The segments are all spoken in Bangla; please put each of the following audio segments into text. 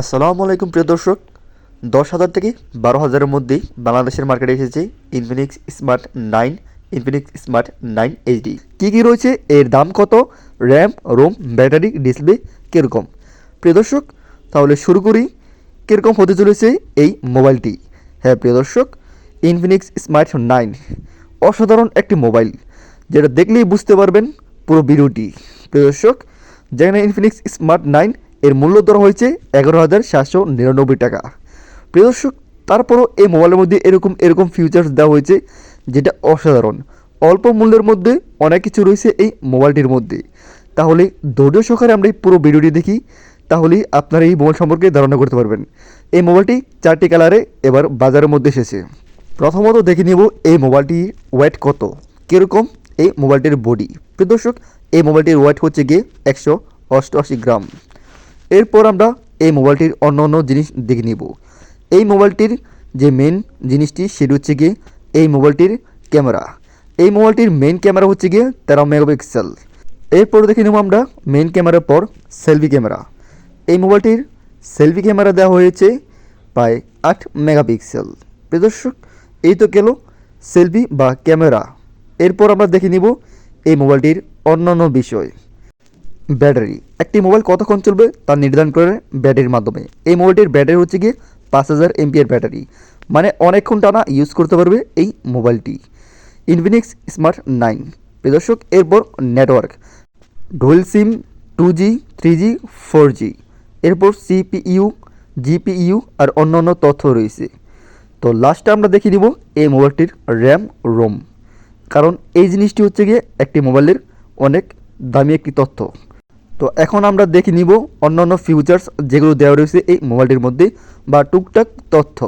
আসসালামু আলাইকুম প্রিয় দর্শক। দশ হাজার থেকে বারো হাজারের মধ্যেই বাংলাদেশের মার্কেটে এসেছে Infinix smart nine Infinix smart nine HD কী কী রয়েছে? এর দাম কত? র্যাম রোম ব্যাটারি ডিসপ্লে কীরকম? প্রিয় দর্শক, তাহলে শুরু করি। কীরকম হতে চলেছে এই মোবাইলটি হ্যাঁ প্রিয় দর্শক ইনফিনিক্স স্মার্ট নাইন অসাধারণ একটি মোবাইল যেটা দেখলেই বুঝতে পারবেন পুরো ভিডিওটি। প্রিয় দর্শক, যেখানে ইনফিনিক্স স্মার্ট নাইন এর মূল্য ধরা হয়েছে এগারো হাজার সাতশো নিরানব্বই টাকা। প্রিয় দর্শক, তারপরও এই মোবাইলের মধ্যে এরকম এরকম ফিচার্স দেওয়া হয়েছে, যেটা অসাধারণ। অল্প মূল্যের মধ্যে অনেক কিছু রয়েছে এই মোবাইলটির মধ্যে। তাহলে ধৈর্য সহকারে আমরা এই পুরো ভিডিওটি দেখি, তাহলেই আপনারা এই মোবাইল সম্পর্কে ধারণা করতে পারবেন। এই মোবাইলটি চারটি কালারে এবার বাজারের মধ্যে এসেছে। প্রথমত দেখে নেব এই মোবাইলটির ওয়েট কত, কীরকম এই মোবাইলটির বডি প্রিয় দর্শক, এই মোবাইলটির ওয়েট হচ্ছে গিয়ে একশো অষ্টআশি গ্রাম। এরপর আমরা এই মোবাইলটির অন্য অন্য জিনিস দেখে নিব। এই মোবাইলটির যে মেন জিনিসটি, সেটি হচ্ছে গিয়ে এই মোবাইলটির ক্যামেরা। এই মোবাইলটির মেন ক্যামেরা হচ্ছে গিয়ে তেরো মেগাপিক্সেল। এরপর দেখে নেব আমরা মেন ক্যামেরার পর সেলফি ক্যামেরা। এই মোবাইলটির সেলফি ক্যামেরা দেওয়া হয়েছে প্রায় আট মেগাপিক্সেল। প্রিয় দর্শক, এই তো গেল সেলফি বা ক্যামেরা। এরপর আমরা দেখে নিব এই মোবাইলটির অন্যান্য বিষয়। ব্যাটারি। একটি মোবাইল কতক্ষণ চলবে তা নির্ধারণ করে ব্যাটারির মাধ্যমে। এই মোবাইলটির ব্যাটারি হচ্ছে গিয়ে পাঁচ হাজার এমপিআর ব্যাটারি। মানে অনেকক্ষণ টানা ইউজ করতে পারবে এই মোবাইলটি। ইনফিনিক্স স্মার্ট নাইন প্রদর্শক এরপর network dual SIM two G three G four G এরপর সিপিইউ জিপিইউ আর অন্য অন্য তথ্য রয়েছে। তো লাস্টে আমরা দেখে নিব এই মোবাইলটির র্যাম রোম কারণ এই জিনিসটি হচ্ছে গিয়ে একটি মোবাইলের অনেক দামি একটি তথ্য। তো এখন আমরা দেখে নিব অন্যান্য ফিউচার্স যেগুলো দেওয়া রয়েছে এই মোবাইলটির মধ্যে বা টুকটাক তথ্য।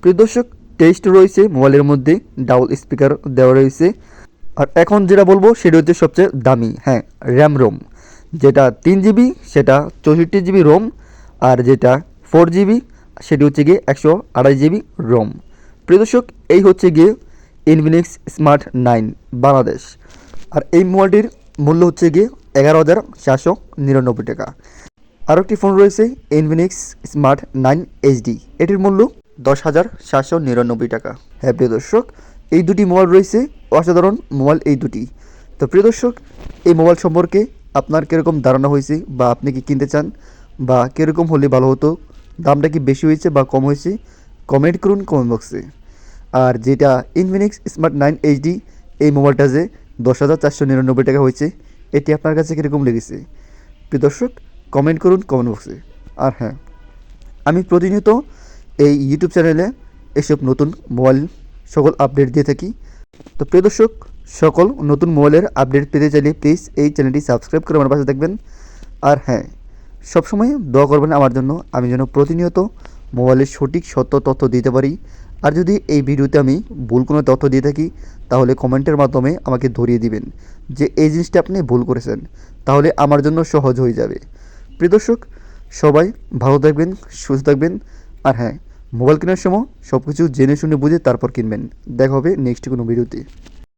প্রিয় দর্শক টেস্ট রয়েছে মোবাইলের মধ্যে ডাবল স্পিকার দেওয়া রয়েছে। আর এখন যেটা বলব সেটা হচ্ছে সবচেয়ে দামি হ্যাঁ র্যাম রোম যেটা তিন জিবি সেটা চৌষট্টি জিবি রোম আর যেটা ফোর জিবি সেটি হচ্ছে গিয়ে একশো আড়াই জিবি রোম প্রিয় দর্শক, এই হচ্ছে গিয়ে ইনফিনিক্স স্মার্ট নাইন বাংলাদেশ। আর এই মোবাইলটির মূল্য হচ্ছে গিয়ে এগারো হাজার চারশো নিরানব্বই টাকা। আরও একটি ফোন রয়েছে ইনফিনিক্স স্মার্ট নাইন এইচডি এটির মূল্য দশ হাজার সাতশো নিরানব্বই টাকা। হ্যাঁ প্রিয় দর্শক, এই দুটি মোবাইল রয়েছে অসাধারণ মোবাইল এই দুটি। তো প্রিয় দর্শক, এই মোবাইল সম্পর্কে আপনার কীরকম ধারণা হয়েছে বা আপনি কি কিনতে চান বা কীরকম হলে ভালো হতো, দামটা কি বেশি হয়েছে বা কম হয়েছে কমেন্ট করুন কমেন্ট বক্সে আর যেটা ইনফিনিক্স স্মার্ট নাইন এইচডি এই মোবাইলটা যে দশ হাজার চারশো নিরানব্বই টাকা হয়েছে এটি আপনার কাছে কীরকম লেগেছে? প্রিয় দর্শক কমেন্ট করুন কমেন্ট বক্সে আর হ্যাঁ আমি প্রতিনিয়ত এই ইউটিউব চ্যানেলে এসব নতুন মোবাইল সকল আপডেট দিয়ে থাকি। তো প্রিয় দর্শক, সকল নতুন মোবাইলের আপডেট পেতে চাইলে প্লিজ এই চ্যানেলটি সাবস্ক্রাইব করে আমার পাশে থাকবেন। আর হ্যাঁ সবসময় দোয়া করবেন আমার জন্য। আমি যেন প্রতিনিয়ত মোবাইলের সঠিক সত্য তথ্য দিতে পারি। আর যদি এই ভিডিওতে আমি ভুল কোনো তথ্য দিয়ে থাকি, তাহলে কমেন্টের মাধ্যমে আমাকে ধরিয়ে দিবেন যে এই জিনিসটা আপনি ভুল করেছেন, তাহলে আমার জন্য সহজ হয়ে যাবে। প্রিয় দর্শক, সবাই ভালো থাকবেন, সুস্থ থাকবেন, আর হ্যাঁ মোবাইল কেনার সময় সব কিছু জেনে শুনে বুঝে তারপর কিনবেন। দেখা হবে নেক্সট কোনো ভিডিওতে।